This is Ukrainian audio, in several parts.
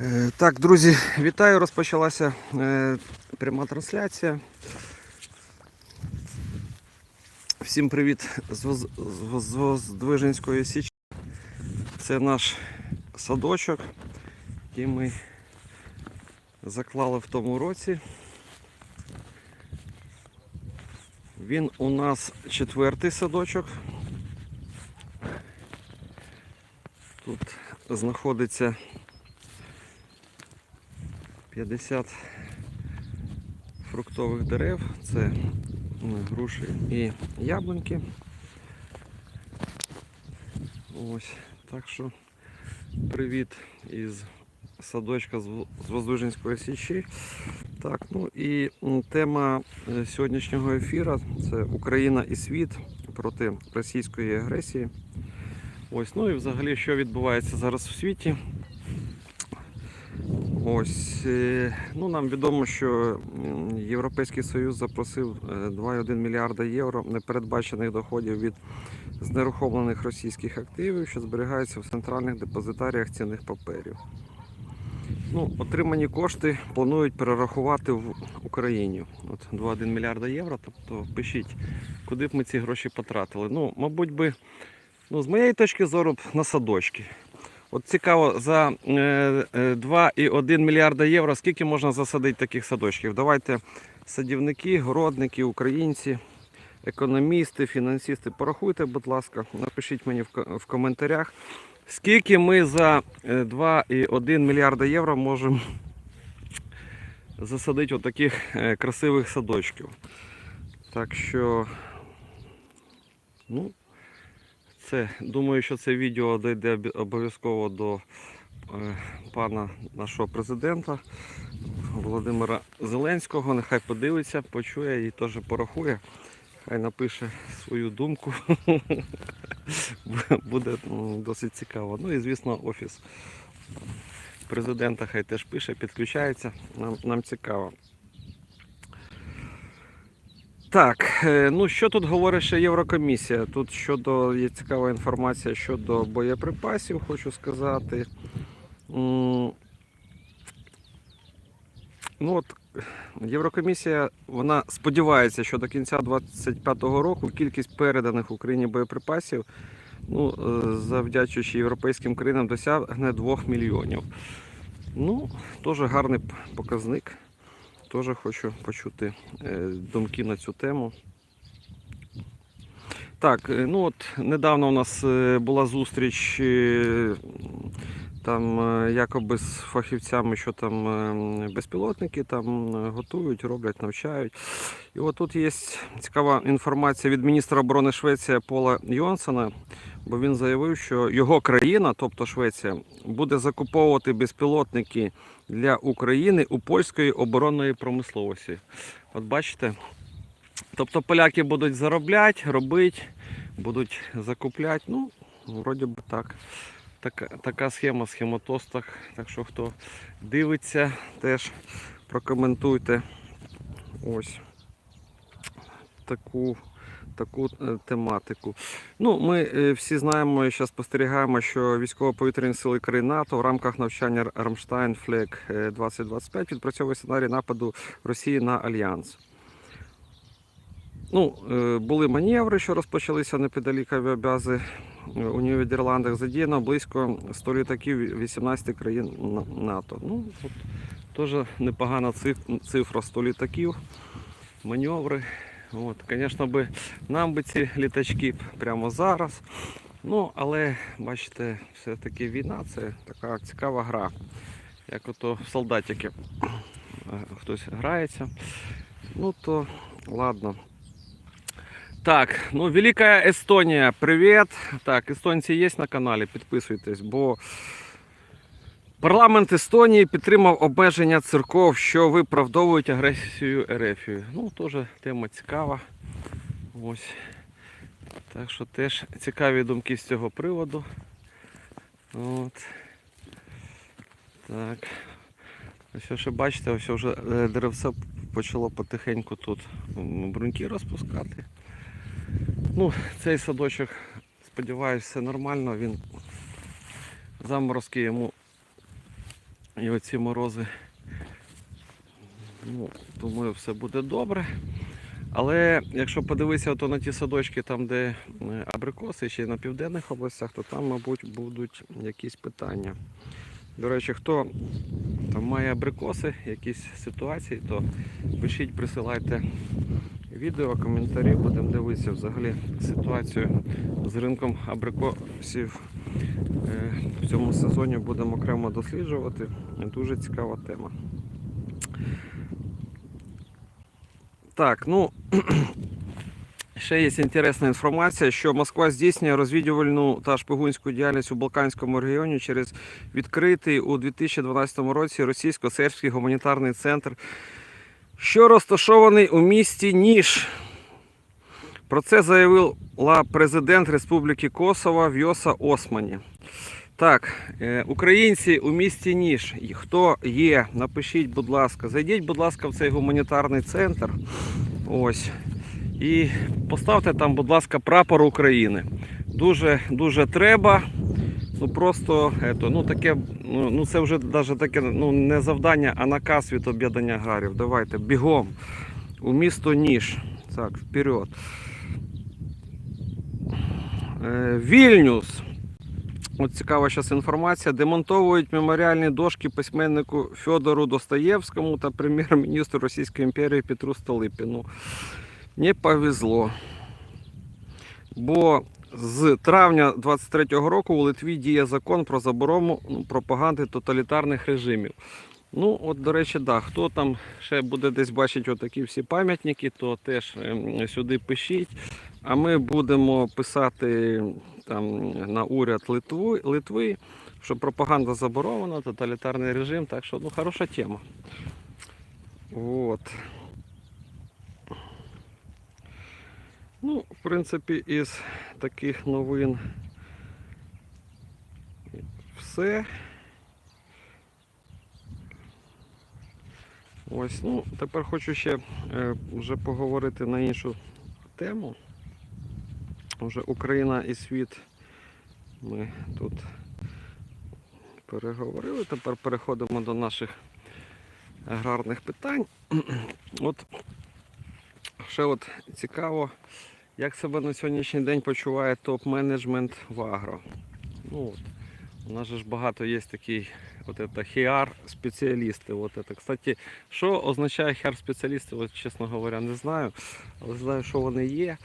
Е, Так, друзі, вітаю. Розпочалася е, пряма трансляція. Всім привіт з, Воз- з Воздвиженської Січі. Це наш садочок, який ми заклали в тому році. Він у нас четвертий садочок. Тут знаходиться 50 фруктових дерев. Це груші і яблуньки. Ось. Так що привіт із садочка з Во- з Воздвиженської січі. Так, ну і тема е, сьогоднішнього ефіру це Україна і світ проти російської агресії. Ось, ну і взагалі, що відбувається зараз в світі. Ось, е, ну нам відомо, що Європейський Союз запросив е, 2,1 мільярда євро непередбачених доходів від знерухомлених російських активів, що зберігаються в центральних депозитаріях цінних паперів. Ну, отримані кошти планують перерахувати в Україні. От 2,1 мільярда євро. Тобто пишіть, куди б ми ці гроші потратили. Ну, мабуть би, ну, з моєї точки зору, на садочки. От цікаво, за е, е, 2,1 мільярда євро скільки можна засадити таких садочків? Давайте садівники, городники, українці, економісти, фінансисти, порахуйте, будь ласка, напишіть мені в, коментарях, скільки ми за е, 2,1 мільярда євро можемо засадити отаких е, красивих садочків. Так що, ну, це, думаю, що це відео дійде обов'язково до е, пана нашого президента Володимира Зеленського. Нехай подивиться, почує і теж порахує. Хай напише свою думку. Буде досить цікаво. Ну і звісно, офіс президента хай теж пише, підключається. Нам, нам цікаво. Так, е, ну що тут говорить ще Єврокомісія? Тут щодо є цікава інформація щодо боєприпасів, хочу сказати. Ну от Єврокомісія вона сподівається, що до кінця 2025 року кількість переданих Україні боєприпасів, ну, е, завдячуючи європейським країнам, досягне 2 мільйонів. Ну, теж гарний показник. Теж хочу почути е, думки на цю тему. Так, е, ну от недавно у нас е, була зустріч там е, якоби з фахівцями, що там е, безпілотники там е, готують, роблять, навчають. І от тут є цікава інформація від міністра оборони Швеції Пола Йонсона, бо він заявив, що його країна, тобто Швеція, буде закуповувати безпілотники для України у польської оборонної промисловості. От бачите, тобто поляки будуть заробляти, робити, будуть закупляти. Ну, вроді би так. Така, така схема, схематостах. Так що хто дивиться, теж прокоментуйте ось таку, таку е, тематику. Ну, ми е, всі знаємо і зараз спостерігаємо, що військово-повітряні сили країн НАТО в рамках навчання Рамштайн Флек 2025 відпрацьовує сценарій нападу Росії на Альянс. Ну, е, були маневри, що розпочалися неподалік авіабази е, у Нідерландах. Задіяно близько 100 літаків 18 країн НАТО. Ну, от, теж непогана цифра 100 літаків, маневри. От, звісно, би, нам би ці літачки прямо зараз. Ну, але бачите, все-таки війна це така цікава гра. Як ото в солдатики е, хтось грається. Ну то ладно. Так, ну Велика Естонія, привіт. Так, естонці є на каналі, підписуйтесь, бо парламент Естонії підтримав обмеження церков, що виправдовують агресію РФ. Ну, теж тема цікава. Ось. Так що теж цікаві думки з цього приводу. От. Так. Ось ще бачите, ось вже е, деревце почало потихеньку тут бруньки розпускати. Ну, цей садочок, сподіваюся, все нормально. Він заморозки йому І оці морози. Ну, думаю, все буде добре. Але якщо подивитися то на ті садочки, там, де е, абрикоси, ще й на південних областях, то там, мабуть, будуть якісь питання. До речі, хто там має абрикоси, якісь ситуації, то пишіть, присилайте відео, коментарі, будемо дивитися взагалі ситуацію з ринком абрикосів. Е, В цьому сезоні будемо окремо досліджувати. Дуже цікава тема. Так, ну ще є інтересна інформація, що Москва здійснює розвідувальну та шпигунську діяльність у Балканському регіоні через відкритий у 2012 році російсько-сербський гуманітарний центр, що розташований у місті Ніш. Про це заявила президент Республіки Косово Вьоса Османі. Так, е, українці у місті Ніж. Хто є, напишіть, будь ласка, зайдіть, будь ласка, в цей гуманітарний центр. Ось. І поставте там, будь ласка, прапор України. Дуже дуже треба. Ну просто ну таке, ну, ну це вже навіть таке ну, не завдання, а наказ від об'єднання аграрів. Давайте бігом у місто Ніж. Так, вперед. Е, Вільнюс. От цікава зараз інформація. Демонтовують меморіальні дошки письменнику Федору Достоєвському та прем'єр-міністру Російської імперії Петру Столипіну. Не повезло. Бо з травня 23-го року у Литві діє закон про заборону ну, пропаганди тоталітарних режимів. Ну, от, до речі, да, хто там ще буде десь бачити отакі всі пам'ятники, то теж ем, сюди пишіть. А ми будемо писати там на уряд Литви, Литви, що пропаганда заборонена, тоталітарний режим, так що ну, хороша тема. От. Ну, в принципі, із таких новин все. Ось, ну, тепер хочу ще е, вже поговорити на іншу тему. Вже Україна і світ ми тут переговорили. Тепер переходимо до наших аграрних питань. От ще от цікаво, як себе на сьогоднішній день почуває топ-менеджмент в агро. Ну, от, у нас ж багато є такий от это хіар спеціалісти. От это. Кстати, що означає хіар спеціалісти, от, чесно говоря, не знаю. Але знаю, що вони є.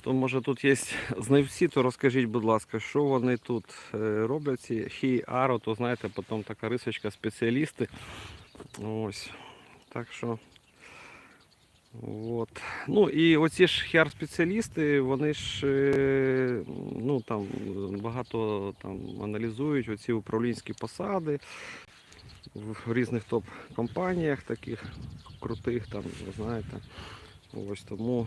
То може тут є знавці, то розкажіть, будь ласка, що вони тут е, роблять, ці хіаро, то знаєте, потім така рисочка спеціалісти. Ось. Так що. От. Ну і оці ж хіар-спеціалісти, вони ж е, ну, там, багато там, аналізують оці управлінські посади в різних топ-компаніях таких крутих, там, ви знаєте. Ось тому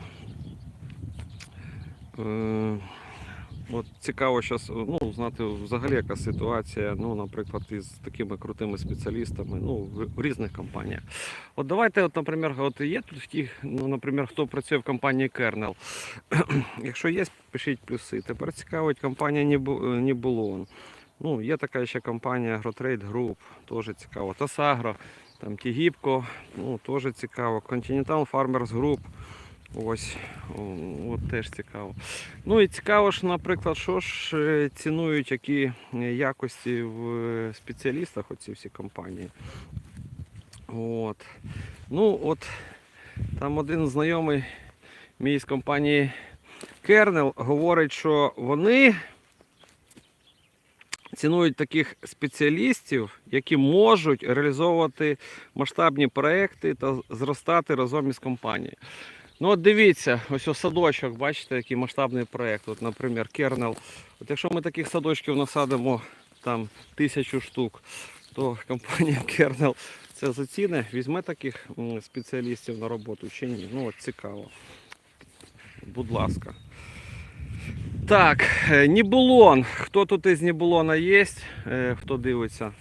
е, от цікаво зараз ну, знати взагалі яка ситуація, ну, наприклад, із такими крутими спеціалістами ну, в, в різних компаніях. От давайте, от, наприклад, от є тут ті, ну, наприклад, хто працює в компанії Kernel. Якщо є, пишіть плюси. Тепер цікавить компанія Нібу- Нібулон. Ну, є така ще компанія AgroTrade Group, теж цікаво. Тасагро, там Тігіпко, ну, теж цікаво. Continental Farmers Group. Ось, от теж цікаво. Ну і цікаво ж, наприклад, що ж е, цінують які е, якості в е, спеціалістах оці всі компанії. От. Ну, от там один знайомий мій з компанії Kernel говорить, що вони цінують таких спеціалістів, які можуть реалізовувати масштабні проекти та зростати разом із компанією. Ну от дивіться, ось ось садочок, бачите, який масштабний проєкт. От, наприклад, Kernel. От якщо ми таких садочків насадимо там тисячу штук, то компанія Kernel це заціни, візьме таких спеціалістів на роботу чи ні. Ну от цікаво. Будь ласка. Так, е, Нібулон. Хто тут із Нібулона є, е, хто дивиться?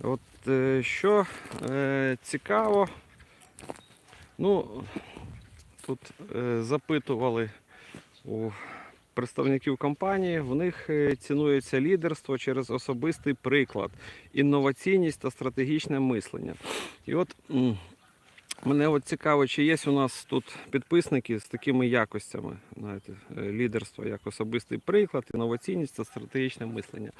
От е, що цікаво. Ну, тут е, запитували у представників компанії, в них е, цінується лідерство через особистий приклад, інноваційність та стратегічне мислення. І от мене от цікаво, чи є у нас тут підписники з такими якостями, знаєте, е, лідерство як особистий приклад, інноваційність та стратегічне мислення.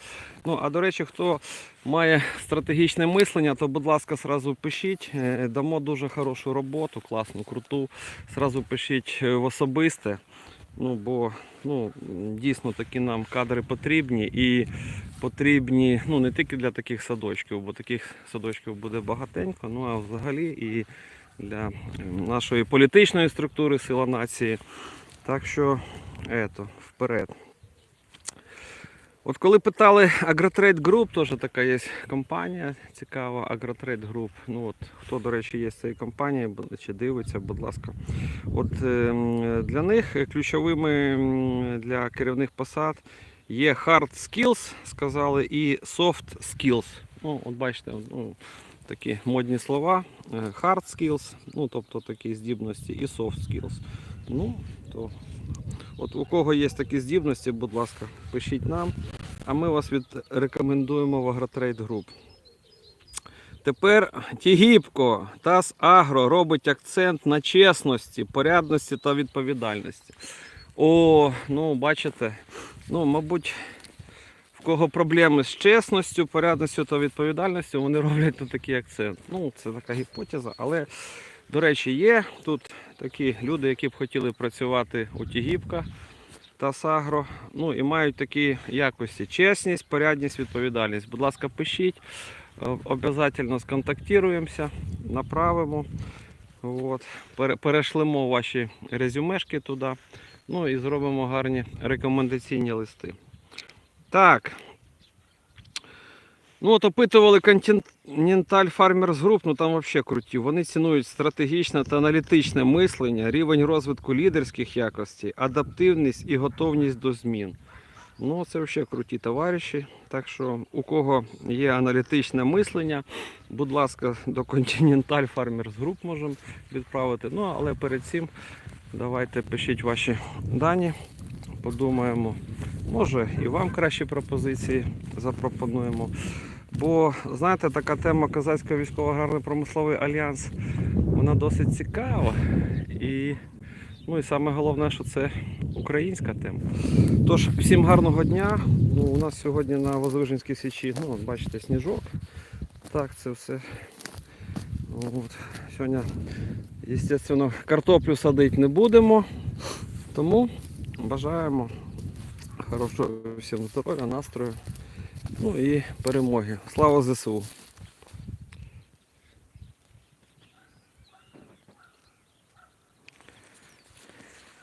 Ну, а до речі, хто має стратегічне мислення, то, будь ласка, сразу пишіть. Е, Дамо дуже хорошу роботу, класну, круту. Сразу пишіть е, в особисте. Ну, бо ну, дійсно такі нам кадри потрібні і потрібні ну, не тільки для таких садочків, бо таких садочків буде багатенько, ну а взагалі і для нашої політичної структури сила нації. Так що, ето, вперед. От коли питали Agrotrade Group, теж така є компанія цікава, Agrotrade Group. Ну от хто, до речі, є з цієї компанії, чи дивиться, будь ласка. От ем, для них ключовими для керівних посад є hard skills, сказали, і soft skills. Ну, от бачите, ну, такі модні слова. Е, Hard skills, ну тобто такі здібності, і soft skills. Ну, то От у кого є такі здібності, будь ласка, пишіть нам, а ми вас відрекомендуємо в Агротрейд Груп. Тепер Тігіпко ТАС Агро робить акцент на чесності, порядності та відповідальності. О, ну бачите, ну, мабуть, кого проблеми з чесністю, порядністю та відповідальністю, вони роблять на такий акцент. Ну, це така гіпотеза, але до речі, є тут такі люди, які б хотіли працювати у Тігіпка та Сагро. Ну і мають такі якості: чесність, порядність, відповідальність. Будь ласка, пишіть, обов'язково сконтактуємося, направимо. От. Перешлемо ваші резюмешки туди. Ну і зробимо гарні рекомендаційні листи. Так. Ну, от опитували Continental Farmers Group, ну там взагалі круті. Вони цінують стратегічне та аналітичне мислення, рівень розвитку лідерських якостей, адаптивність і готовність до змін. Ну, це взагалі круті товариші. Так що, у кого є аналітичне мислення, будь ласка, до Continental Farmers Group можемо відправити. Ну, але перед цим давайте пишіть ваші дані, подумаємо. Може і вам кращі пропозиції запропонуємо. Бо, знаєте, така тема Козацький військово-аграрний промисловий альянс, вона досить цікава. І, ну і саме головне, що це українська тема. Тож, всім гарного дня. Ну, у нас сьогодні на Возвиженській січі, ну, бачите, сніжок. Так, це все. От. Сьогодні, звісно, картоплю садити не будемо. Тому бажаємо хорошого всім здоров'я, настрою. Ну і перемоги. Слава ЗСУ!